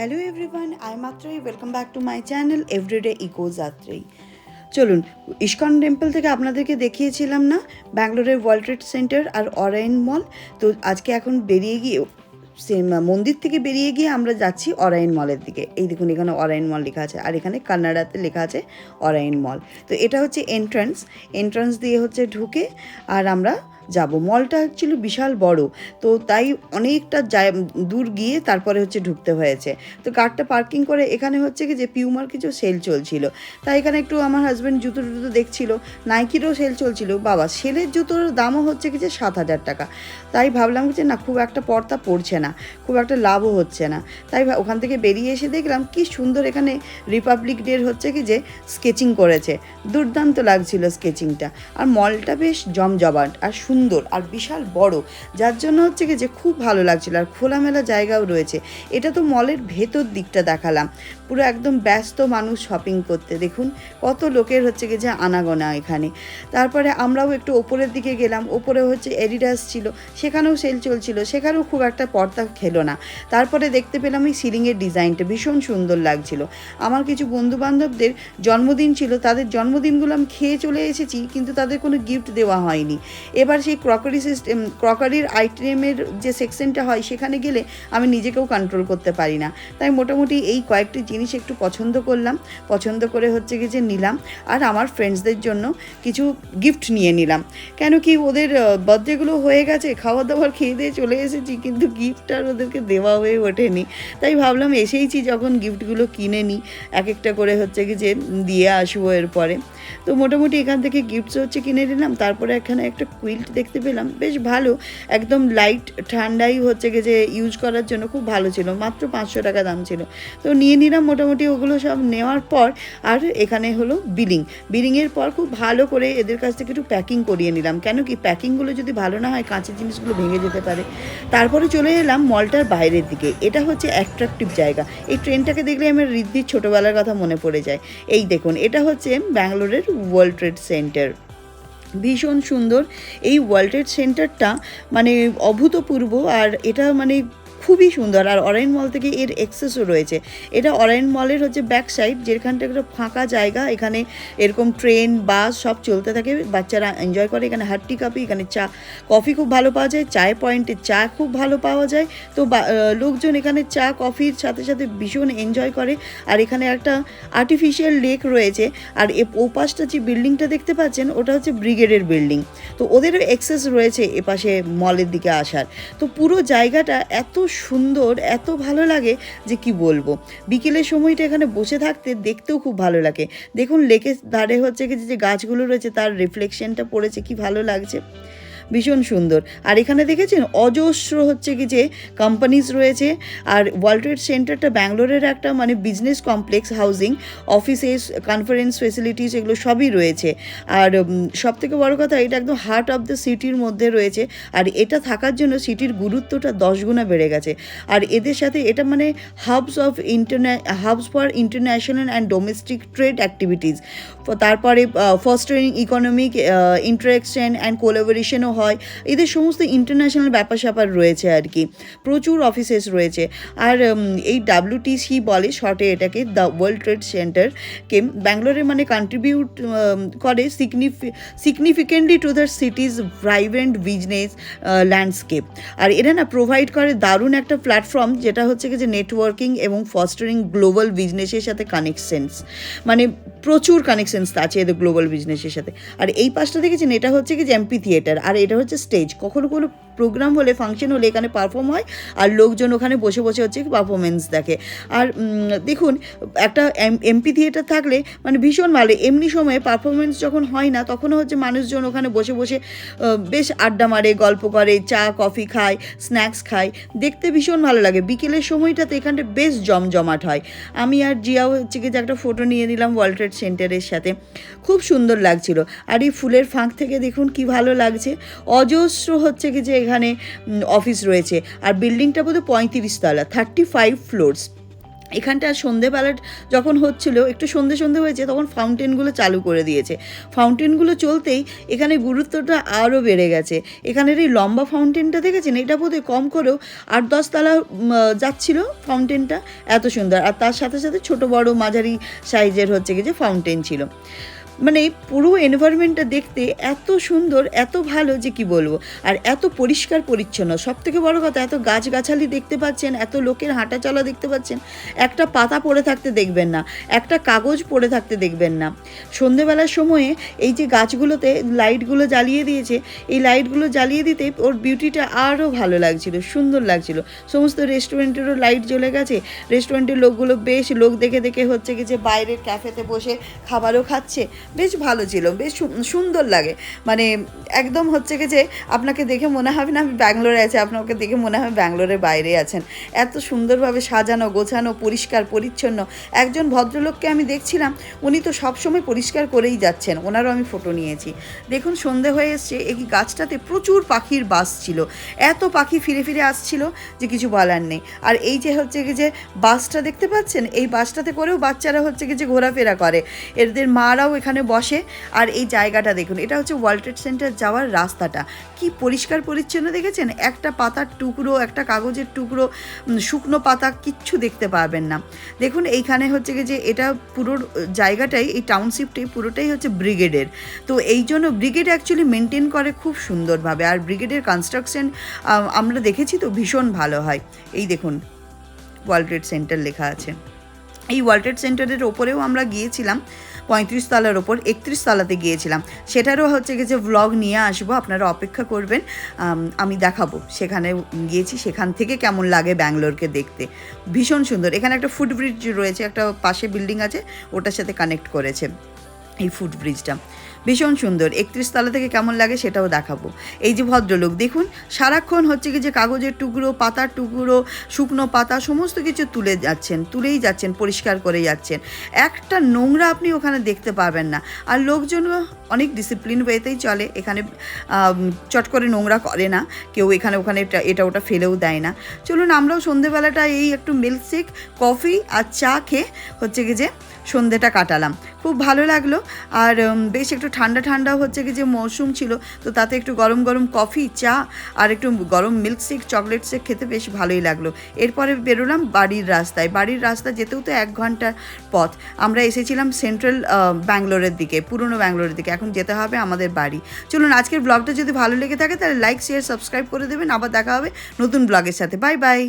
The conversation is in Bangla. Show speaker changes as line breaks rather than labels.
হ্যালো এভরিওয়ান আই মাত্রই welcome back to my channel everyday eco যাত্রী চলুন, ইস্কন টেম্পল থেকে আপনাদেরকে দেখিয়েছিলাম না, ব্যাঙ্গালোরের ওয়ার্ল্ড ট্রেড সেন্টার আর অরায়ন মল তো আজকে এখন বেরিয়ে গিয়ে মন্দির থেকে বেরিয়ে গিয়ে আমরা যাচ্ছি অরায়ন মলের দিকে। এই দেখুন, এখানে অরায়ন মল লেখা আছে, আর এখানে কান্নাডাতে লেখা আছে অরায়ন মল তো এটা হচ্ছে এন্ট্রান্স এন্ট্রান্স দিয়ে হচ্ছে ঢুকে, আর আমরা যাব। মলটা অ্যাকচুয়ালি বিশাল বড়, তো তাই অনেকটা দূর গিয়ে তারপরে হচ্ছে ঢুকতে হয়েছে। তো কারটা পার্কিং করে এখানে হচ্ছে কি যে পিউমার কিছু সেল চলছিল। তাই এখানে একটু আমার হাজব্যান্ড জুতো টুতো দেখছিল নাইকিরও সেল চলছিল। বাবা সেলের জুতোর দামও হচ্ছে কি যে সাত হাজার টাকা। তাই ভাবলাম যে না, খুব একটা পর্দা পড়ছে না, খুব একটা লাভও হচ্ছে না। তাই ওখান থেকে বেরিয়ে এসে দেখলাম কি সুন্দর এখানে রিপাবলিক ডের হচ্ছে কি যে স্কেচিং করেছে। দুর্দান্ত লাগছিল স্কেচিংটা আর মলটা বেশ জমজমাট, আর সুন্দর আর বিশাল বড়, যার জন্য হচ্ছে কি যে খুব ভালো লাগছিল আর খোলামেলা জায়গাও রয়েছে। এটা তো মলের ভেতর দিকটা দেখালাম। পুরো একদম ব্যস্ত মানুষ শপিং করতে। দেখুন, কত লোকের হচ্ছে কি যে আনাগোনা এখানে। তারপরে আমরাও একটু ওপরের দিকে গেলাম। ওপরে হচ্ছে এডিডাস ছিল, সেখানেও সেল চলছিল। সেখানেও খুব একটা পর্দা খেলো না। তারপরে দেখতে পেলাম এই সিলিংয়ের ডিজাইনটা ভীষণ সুন্দর লাগছিল। আমার কিছু বন্ধু বান্ধবদের জন্মদিন ছিল, তাদের জন্মদিনগুলো আমি খেয়ে চলে এসেছি, কিন্তু তাদের কোনো গিফট দেওয়া হয়নি। এবার সেই ক্রকারি সিস্টেম ক্রকারির আইটেমের যে সেকশনটা হয়, সেখানে গেলে আমি নিজেকেও কন্ট্রোল করতে পারি না। তাই মোটামুটি এই কয়েকটি জিনিস একটু পছন্দ করলাম। পছন্দ করে হচ্ছে কি যে নিলাম আর আমার ফ্রেন্ডসদের জন্য কিছু গিফট নিয়ে নিলাম। কেন কি ওদের বার্থডেগুলো হয়ে গেছে, খাওয়া দাওয়ার খেয়ে দিয়ে চলে এসেছি, কিন্তু গিফট আর ওদেরকে দেওয়া হয়ে ওঠেনি। তাই ভাবলাম এসেইছি যখন গিফটগুলো কিনে নিই এক একটা করে হচ্ছে কি যে দিয়ে আসব এরপরে। তো মোটামুটি এখান থেকে গিফটস হচ্ছে কিনে নিলাম। তারপরে এখানে একটা কুইল্ট দেখতে পেলাম। বেশ ভালো। একদম লাইট ঠান্ডাই হচ্ছে কি যে ইউজ করার জন্য খুব ভালো ছিল। মাত্র পাঁচশো টাকা দাম ছিল। তো নিয়ে নিলাম মোটামুটি ওগুলো সব নেওয়ার পর আর এখানে হলো বিলিং বিলিংয়ের পর খুব ভালো করে এদের কাছ থেকে একটু প্যাকিং করিয়ে নিলাম। কেন কি প্যাকিংগুলো যদি ভালো না হয়, কাঁচের জিনিসগুলো ভেঙে যেতে পারে। তারপরে চলে এলাম মলটার বাইরের দিকে। এটা হচ্ছে অ্যাট্রাকটিভ জায়গা। এই ট্রেনটাকে দেখলে আমার ঋদ্ধির ছোটোবেলার কথা মনে পড়ে যায়। এই দেখুন, এটা হচ্ছে ব্যাঙ্গালোরের ওয়ার্ল্ড ট্রেড সেন্টার ভীষণ সুন্দর। এই ওয়ার্ল্ড ট্রেড সেন্টারটা মানে অভূতপূর্ব আর এটা মানে খুবই সুন্দর। আর অরায়ন মল থেকে এর এক্সেসও রয়েছে। এটা অরায়ন মলের হচ্ছে ব্যাক সাইড যেখানটা একটা ফাঁকা জায়গা। এখানে এরকম ট্রেন বাস সব চলতে থাকে। বাচ্চারা এনজয় করে। এখানে হাট্টি কাপি, এখানে চা কফি খুব ভালো পাওয়া যায়। চায় পয়েন্টে চা খুব ভালো পাওয়া যায়। তো লোকজন এখানে চা কফির সাথে সাথে ভীষণ এনজয় করে। আর এখানে একটা আর্টিফিশিয়াল লেক রয়েছে। আর এ ও পাশটা যে বিল্ডিংটা দেখতে পাচ্ছেন, ওটা হচ্ছে ব্রিগেডের বিল্ডিং তো ওদেরও এক্সেস রয়েছে এপাশে মলের দিকে আসার। তো পুরো জায়গাটা এত সুন্দর, এত ভালো লাগে যে কি বলব? বিকেলের সময়টা এখানে বসে থাকতে দেখতেও খুব ভালো লাগে। দেখুন, লেকের ধারে হচ্ছে কি যে গাছগুলো রয়েছে, তার রিফ্লেকশনটা পড়েছে, কি ভালো লাগছে। ভীষণ সুন্দর। আর এখানে দেখেছেন, অজস্র হচ্ছে কি যে কোম্পানিজ রয়েছে। আর ওয়ার্ল্ড ট্রেড সেন্টারটা ব্যাঙ্গালোরের একটা মানে business complex housing offices conference facilities এগুলো সবই রয়েছে। আর সব থেকে বড় কথা, এটা একদম হার্ট অফ দ্য সিটির মধ্যে রয়েছে। আর এটা থাকার জন্য সিটির গুরুত্বটা দশ গুণা বেড়ে গেছে। আর এদের সাথে এটা মানে hubs of international hubs for international and domestic trade activities তারপরে ফস্টারিং ইকোনমিক ইন্টারাকশন অ্যান্ড কোলাবোরেশনও হয়। এদের সমস্ত ইন্টারন্যাশনাল ব্যাপার স্যাপার রয়েছে আর কি। প্রচুর অফিসেস রয়েছে। আর এই ডাব্লিউটিসি বলে শর্টে এটাকে দ্য ওয়ার্ল্ড ট্রেড সেন্টারকে ব্যাঙ্গালোরে মানে কন্ট্রিবিউট করে significantly significantly to the city's vibrant business landscape আর এরা না প্রোভাইড করে দারুণ একটা প্ল্যাটফর্ম যেটা হচ্ছে কি যে নেটওয়ার্কিং এবং ফস্টারিং গ্লোবাল বিজনেসের সাথে কানেকশনস মানে প্রচুর কানেকশনস আছে এদের গ্লোবাল বিজনেসের সাথে। আর এই পাশটা দেখেছেন? এটা হচ্ছে কি যে এমপি থিয়েটার আর এটা হচ্ছে স্টেজ কখনো কোনো প্রোগ্রাম হলে ফাংশন হলে এখানে পারফর্ম হয় আর লোকজন ওখানে বসে বসে হচ্ছে পারফরমেন্স দেখে। আর দেখুন, একটা এমপি থিয়েটার থাকলে মানে ভীষণ ভালো। এমনি সময়ে পারফরমেন্স যখন হয় না, তখনও হচ্ছে মানুষজন ওখানে বসে বসে বেশ আড্ডা মারে, গল্প করে, চা কফি খায় স্ন্যাক্স খায়। দেখতে ভীষণ ভালো লাগে। বিকেলের সময়টাতে এখানটা বেশ জমজমাট হয়। আমি আর জিয়াও হচ্ছে কি যে একটা ফটো নিয়ে নিলাম ওয়ার্ল্ড ট্রেড সেন্টারের সাথে। খুব সুন্দর লাগছিল। আর এই ফুলের ফাঁক থেকে দেখুন কি ভালো লাগছে। অজস্র হচ্ছে কি যে এখানে অফিস রয়েছে। আর বিল্ডিংটা বোধহয় পঁয়ত্রিশ তলা থার্টি ফাইভ ফ্লোরস এখানটা সন্ধেবেলা যখন হচ্ছিল, একটু সন্ধে সন্ধে হয়েছে, তখন ফাউন্টেনগুলো চালু করে দিয়েছে। ফাউন্টেনগুলো চলতেই এখানে গুরুত্বটা আরও বেড়ে গেছে। এখানের এই লম্বা ফাউন্টেনটা দেখেছেন? এটা বোধহয় কম করেও আট দশতলা যাচ্ছিল ফাউন্টেনটা এত সুন্দর। আর তার সাথে সাথে ছোট বড় মাঝারি সাইজের হচ্ছে কি যে ফাউন্টেন ছিল। মানে পুরো এনভায়রনমেন্টটা দেখতে এত সুন্দর, এত ভালো যে কি বলব? আর এত পরিষ্কার পরিচ্ছন্ন। সব থেকে বড় কথা, এত গাছগাছালি দেখতে পাচ্ছেন, এত লোকের হাঁটা চলা দেখতে পাচ্ছেন, একটা পাতা পড়ে থাকতে দেখবেন না, একটা কাগজ পড়ে থাকতে দেখবেন না। সন্ধেবেলার সময়ে এই যে গাছগুলোতে লাইটগুলো জ্বালিয়ে দিয়েছে, এই লাইটগুলো জ্বালিয়ে দিতে ওর বিউটিটা আরও ভালো লাগছিল, সুন্দর লাগছিল। সমস্ত রেস্টুরেন্টেরও লাইট জ্বলে গেছে রেস্টুরেন্টের লোকগুলো বেশ, লোক দেখে দেখে হচ্ছে কি যে বাইরের ক্যাফেতে বসে খাবারও খাচ্ছে বেশ ভালো ছিল, বেশ সুন্দর লাগে। মানে একদম হচ্ছে কি যে আপনাকে দেখে মনে হবে না আমি ব্যাঙ্গালোরে আছি আপনাকে দেখে মনে হবে ব্যাঙ্গালোরের বাইরে আছেন। এত সুন্দরভাবে সাজানো, গোছানো, পরিষ্কার, পরিচ্ছন্ন। একজন ভদ্রলোককে আমি দেখছিলাম, উনি তো সবসময় পরিষ্কার করেই যাচ্ছেন, ওনারও আমি ফটো নিয়েছি। দেখুন, সন্ধে হয়ে এসছে, এই গাছটাতে প্রচুর পাখির বাস ছিল। এত পাখি ফিরে ফিরে আসছিল যে কিছু বলার নেই। আর এই যে হচ্ছে কি যে বাসটা দেখতে পাচ্ছেন, এই বাসটাতে করেও বাচ্চারা হচ্ছে কি যে ঘোরাফেরা করে। এদের মারাও এখানে বসে আর এই জায়গাটা দেখুন, এটা হচ্ছে ওয়ার্ল্ড ট্রেড সেন্টার যাওয়ার রাস্তাটা। কি পরিষ্কার পরিচ্ছন্ন দেখেছেন? একটা পাতার টুকরো, একটা কাগজের টুকরো শুকনো পাতা কিচ্ছু দেখতে পাবেন না। দেখুন, এইখানে হচ্ছে যে এটা পুরো জায়গাটাই, এই টাউনশিপটাই পুরোটাই হচ্ছে ব্রিগেডের। তো এই জন্য ব্রিগেড অ্যাকচুয়ালি মেনটেন করে খুব সুন্দরভাবে। আর ব্রিগেডের কনস্ট্রাকশন আমরা দেখেছি তো ভীষণ ভালো হয়। এই দেখুন ওয়ার্ল্ড ট্রেড সেন্টার লেখা আছে। এই ওয়ার্ল্ড ট্রেড সেন্টারের ওপরেও আমরা গিয়েছিলাম। পঁয়ত্রিশ তলার ওপর একত্রিশ তলাতে গিয়েছিলাম। সেটারও হচ্ছে গিয়ে যে ভ্লগ নিয়ে আসব, আপনারা অপেক্ষা করবেন, আমি দেখাবো। সেখানে গিয়েছি, সেখান থেকে কেমন লাগে ব্যাঙ্গালোরকে দেখতে। ভীষণ সুন্দর। এখানে একটা ফুটব্রিজ রয়েছে, একটা পাশে বিল্ডিং আছে, ওটার সাথে কানেক্ট করেছে এই ফুট ব্রিজটা ভীষণ সুন্দর। একত্রিশ তলা থেকে কেমন লাগে সেটাও দেখাবো। এই যে ভদ্রলোক, দেখুন, সারাক্ষণ হচ্ছে কি যে কাগজের টুকরো, পাতার টুকরো, শুকনো পাতা, সমস্ত কিছু তুলে যাচ্ছেন, তুলেই যাচ্ছেন, পরিষ্কার করে যাচ্ছেন। একটা নোংরা আপনি ওখানে দেখতে পাবেন না। আর লোকজন অনেক ডিসিপ্লিন ওয়েতেই চলে। এখানে চট করে নোংরা করে না। কেউ এখানে ওখানে এটা- এটা ওটা ফেলেও দেয় না। চলুন, আমরাও সন্ধেবেলাটা এই একটু মিল্কশেক কফি আর চা খেয়ে হচ্ছে কি যে সন্ধেটা কাটালাম। খুব ভালো লাগল। আর বেশ একটু ঠান্ডা ঠান্ডা হচ্ছে কি যে মৌসুম ছিল, তো তাতে একটু গরম গরম কফি, চা আর একটু গরম মিল্কশেক চকলেট শেক খেতে বেশ ভালোই লাগল। এরপরে বেরোলাম বাড়ির রাস্তায়। বাড়ির রাস্তা যেতেও তো এক ঘণ্টার পথ। আমরা এসেছিলাম সেন্ট্রাল ব্যাঙ্গালোরের দিকে, পুরনো ব্যাঙ্গালোরের দিকে। এখন যেতে হবে আমাদের বাড়ি। চলুন আজকের ব্লগটা যদি ভালো লেগে থাকে তাহলে লাইক শেয়ার সাবস্ক্রাইব করে দেবেন। আবার দেখা হবে নতুন ব্লগের সাথে। Bye bye